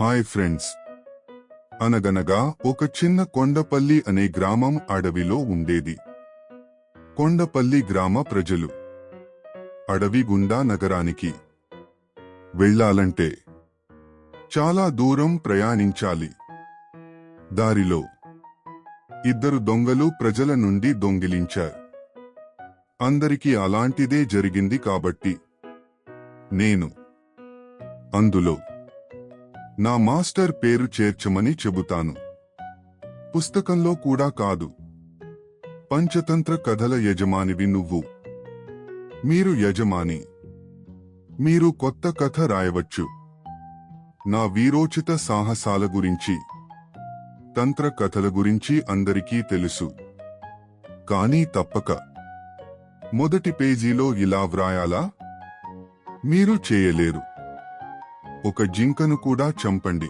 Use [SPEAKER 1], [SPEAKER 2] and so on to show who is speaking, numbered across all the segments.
[SPEAKER 1] Hi friends. అనగనగా ఒక చిన్న కొండపల్లి అనే గ్రామం అడవిలో ఉండేది. కొండపల్లి గ్రామ ప్రజలు. అడవి గుండా నగరానికి. వెళ్ళాలంటే. చాలా దూరం ప్రయాణించాలి. దారిలో. ఇద్దరు దొంగలు ప్రజల నుండి దొంగిలించారు. అందరికీ అలాంటిదే జరిగింది కాబట్టి. నేను. అందులో. నా మాస్టర్ పేరు చేర్చమని చెబుతాను. పుస్తకంలో కూడా కాదు. పంచతంత్ర కథల యజమానివి నువ్వు. మీరు యజమాని. మీరు కొత్త కథ రాయవచ్చు. నా వీరోచిత సాహసాల గురించి తంత్ర కథల గురించి అందరికీ తెలుసు. కానీ తప్పక. మొదటి పేజీలో ఇలా వ్రాయాలా? మీరు చేయలేరు. ఒక జింకను కూడా చంపండి.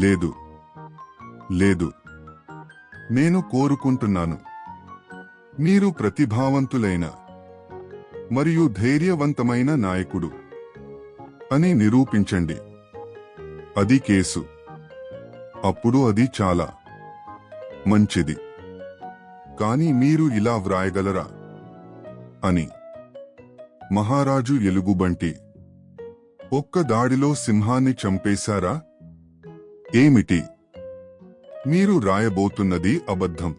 [SPEAKER 1] లేదు. లేదు. నేను కోరుకుంటున్నాను. మీరు ప్రతిభావంతులైన మరియు ధైర్యవంతమైన నాయకుడు అని నిరూపించండి. అది కేసు. అప్పుడు అది చాలా మంచిది. కానీ మీరు ఇలా వ్రాయగలరా? అని. మహారాజు ఎలుగుబంటి ఒక్క దాడిలో సింహాన్ని చంపేశారా? ఏమిటి? మీరు రాయబోతున్నది అబద్ధం.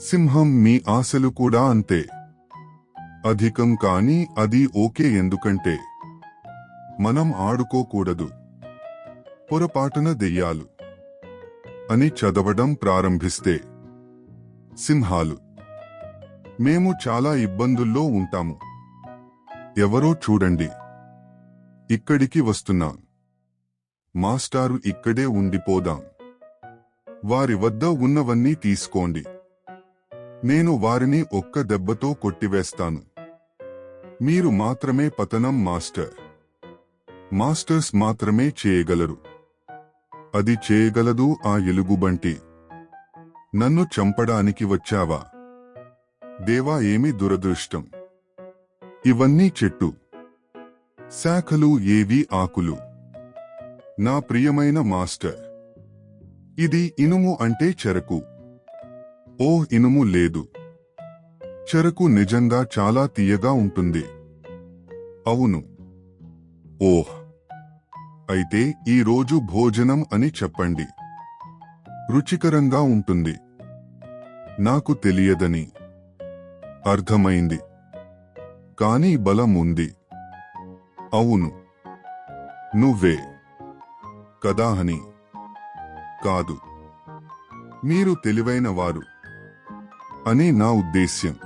[SPEAKER 1] సింహం మీ ఆశలు కూడా అంతే. అధికం కానీ అది ఓకే ఎందుకంటే మనం ఆడుకోకూడదు. పొరపాటున దెయ్యాలు. అని చదవడం ప్రారంభిస్తే. సింహాలు. మేము చాలా ఇబ్బందుల్లో ఉంటాము. ఎవరో చూడండి. ఇక్కడికి వస్తున్నాం. మాస్టారు ఇక్కడే ఉండిపోదాం. వారి వద్ద ఉన్నవన్నీ తీసుకోండి. నేను వారిని ఒక్క దెబ్బతో కొట్టివేస్తాను. మీరు మాత్రమే పతనం మాస్టర్. మాస్టర్స్ మాత్రమే చేయగలరు. అది చేయగలదు ఆ ఎలుగుబంటి. నన్ను చంపడానికి వచ్చావా? దేవా ఏమి దురదృష్టం. ఇవన్నీ చెట్టు. శాఖలు ఏవి ఆకులు? నా ప్రియమైన మాస్టర్. ఇది ఇనుము అంటే చెరకు. ఓ ఇనుము లేదు. చెరకు నిజంగా చాలా తీయగా ఉంటుంది. అవును. ఓహ్. అయితే ఈరోజు భోజనం అని చెప్పండి. రుచికరంగా ఉంటుంది. నాకు తెలియదని. అర్థమైంది. కానీ బలం ఉంది. అవును. నువ్వే. కదా అని కాదు. మీరు తెలివైన వారు. అని నా ఉద్దేశ్యం.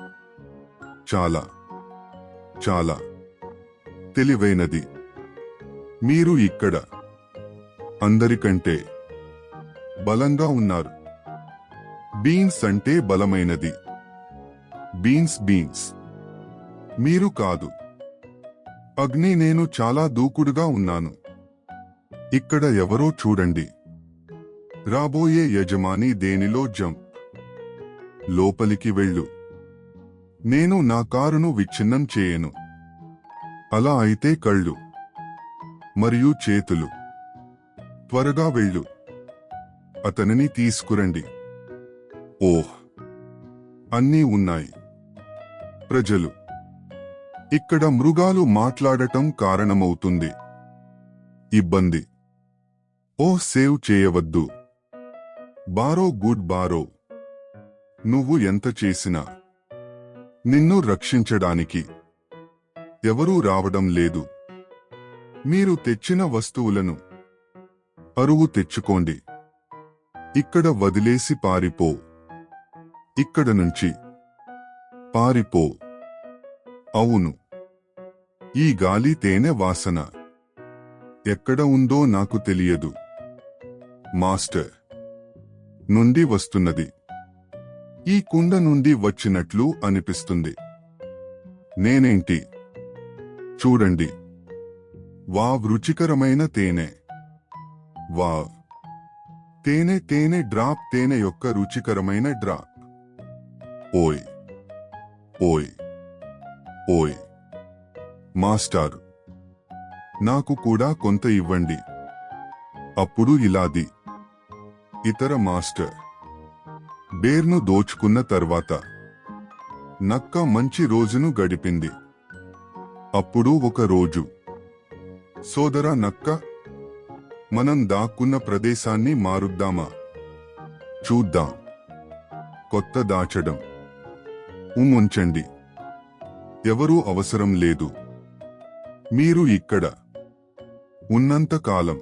[SPEAKER 1] చాలా. చాలా. తెలివైనది. మీరు ఇక్కడ. అందరికంటే. బలంగా ఉన్నారు. బీన్స్ అంటే బలమైనది. Beans beans. మీరు కాదు. అగ్ని నేను చాలా దూకుడుగా ఉన్నాను. ఇక్కడ ఎవరో చూడండి. రాబోయే యజమాని దేనిలో జంప్ లోపలికి వెళ్ళు. నేను నా కారును విచ్ఛిన్నం చేయను. అలా అయితే కళ్ళు మరియు చేతులు. త్వరగా వెళ్ళు. అతనిని తీసుకురండి. ఓహ్! అన్నీ ఉన్నాయి. ప్రజలు ఇక్కడ మృగాలు మాట్లాడటం కారణమవుతుంది. ఇబ్బంది. ఓ సేవ్ చేయవద్దు. బారో గుడ్ బారో. నువ్వు ఎంత చేసినా. నిన్ను రక్షించడానికి. ఎవరూ రావడం లేదు. మీరు తెచ్చిన వస్తువులను. అరువు తెచ్చుకోండి. ఇక్కడ వదిలేసి పారిపో. ఇక్కడ నుంచి. పారిపో. అవును. ఈ గాలి తేనె వాసన. ఎక్కడ ఉందో నాకు తెలియదు. మాస్టర్ నుండి వస్తున్నది. ఈ కుండ నుండి వచ్చినట్లు అనిపిస్తుంది. నేనేంటి? చూడండి. వావ్ రుచికరమైన తేనె. వావ్. తేనె తేనె డ్రాప్ తేనె యొక్క రుచికరమైన డ్రాప్. ఓయ్. ఓయ్. మాస్టారు. నాకు కూడా కొంత ఇవ్వండి. అప్పుడు ఇలాది. ఇతర మాస్టర్. బేర్ను దోచుకున్న తర్వాత. నక్క మంచి రోజును గడిపింది. అప్పుడు ఒక రోజు. సోదర నక్క. మనం దాక్కున్న ప్రదేశాన్ని మారుద్దామా? చూద్దాం. కొత్త దాచడం. ఉమ్ముంచండి. ఎవరూ అవసరం లేదు. మీరు ఇక్కడ ఉన్నంత కాలం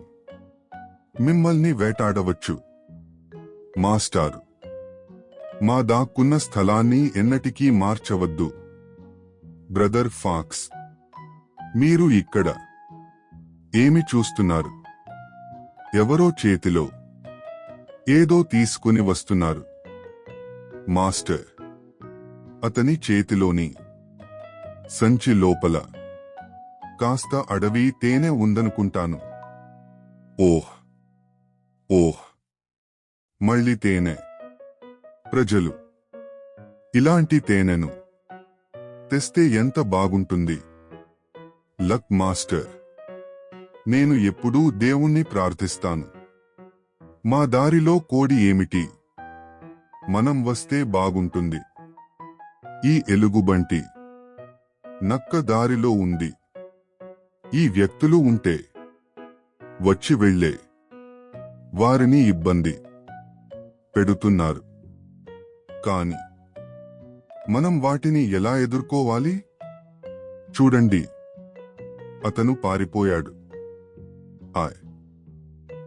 [SPEAKER 1] మిమ్మల్ని వేటాడవచ్చు. మాస్టారు మా దాక్కున్న స్థలాన్ని ఎన్నటికీ మార్చవద్దు. బ్రదర్ ఫాక్స్ మీరు ఇక్కడ ఏమి చూస్తున్నారు? ఎవరో చేతిలో ఏదో తీసుకుని వస్తున్నారు. మాస్టర్ అతని చేతిలోని సంచి లోపల కాస్త అడవి తేనె ఉందనుకుంటాను. ఓహ్! ఓహ్! మళ్ళీ తేనె. ప్రజలు. ఇలాంటి తేనెను తెస్తే ఎంత బాగుంటుంది. Luck master. నేను ఎప్పుడూ దేవుణ్ణి ప్రార్థిస్తాను. మా దారిలో కోడి ఏమిటి? మనం వస్తే బాగుంటుంది. ఈ ఎలుగుబంటి. నక్క దారిలో ఉంది. ఈ వ్యక్తులు ఉంటే వచ్చి వెళ్ళే వారిని ఇబ్బంది పెడుతున్నారు. కాని మనం వాటిని ఎలా ఎదుర్కోవాలి? చూడండి. అతను పారిపోయాడు. ఆయ్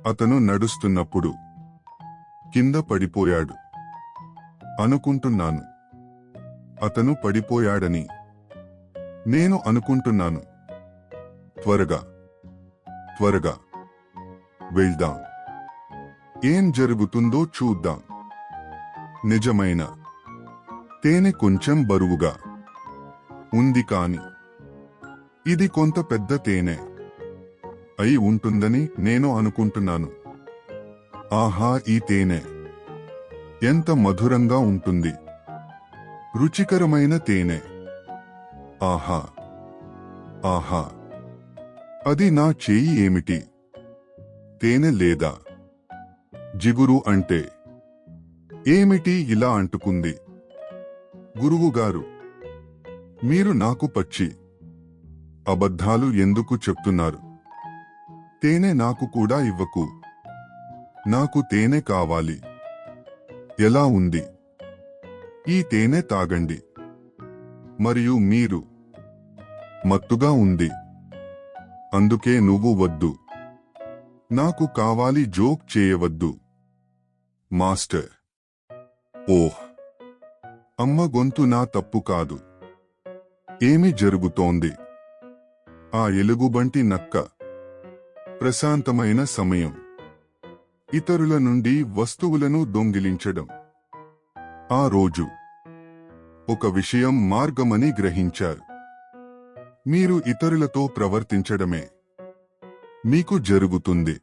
[SPEAKER 1] అతను నడుస్తున్నప్పుడు కింద పడిపోయాడు. అనుకుంటున్నాను. అతను పడిపోయాడని నేను అనుకుంటున్నాను. త్వరగా త్వరగా వెళ్దాం. ఏం జరుగుతుందో చూద్దాం. నిజమైన తేనె కొంచెం బరువుగా ఉంది కాని ఇది కొంత పెద్ద తేనె అయి ఉంటుందని నేను అనుకుంటున్నాను. ఆహా ఈ తేనె ఎంత మధురంగా ఉంటుంది. రుచికరమైన తేనె. ఆహా ఆహా. అది నా చేయి ఏమిటి? తేనె లేదా? జిగురు అంటే? ఏమిటి ఇలా అంటుకుంది? గురువుగారు మీరు నాకు పచ్చి అబద్ధాలు ఎందుకు చెప్తున్నారు? తేనె నాకు కూడా ఇవ్వకు. నాకు తేనె కావాలి. ఎలా ఉంది? ఈ తేనె తాగండి. మరియు మీరు మత్తుగా ఉంది. అందుకే నువ్వు వద్దు. నాకు కావాలి జోక్ చేయవద్దు. మాస్టర్. ఓహ్. అమ్మ గొంతు నా తప్పు కాదు. ఏమి జరుగుతోంది? ఆ ఎలుగుబంటి నక్క. ప్రశాంతమైన సమయం. ఇతరుల నుండి వస్తువులను దొంగిలించడం. ఆ రోజు. ఒక విషయం మార్గమని గ్రహించారు. మీరు ఇతరులతో ప్రవర్తించడమే. మీకు జరుగుతుంది.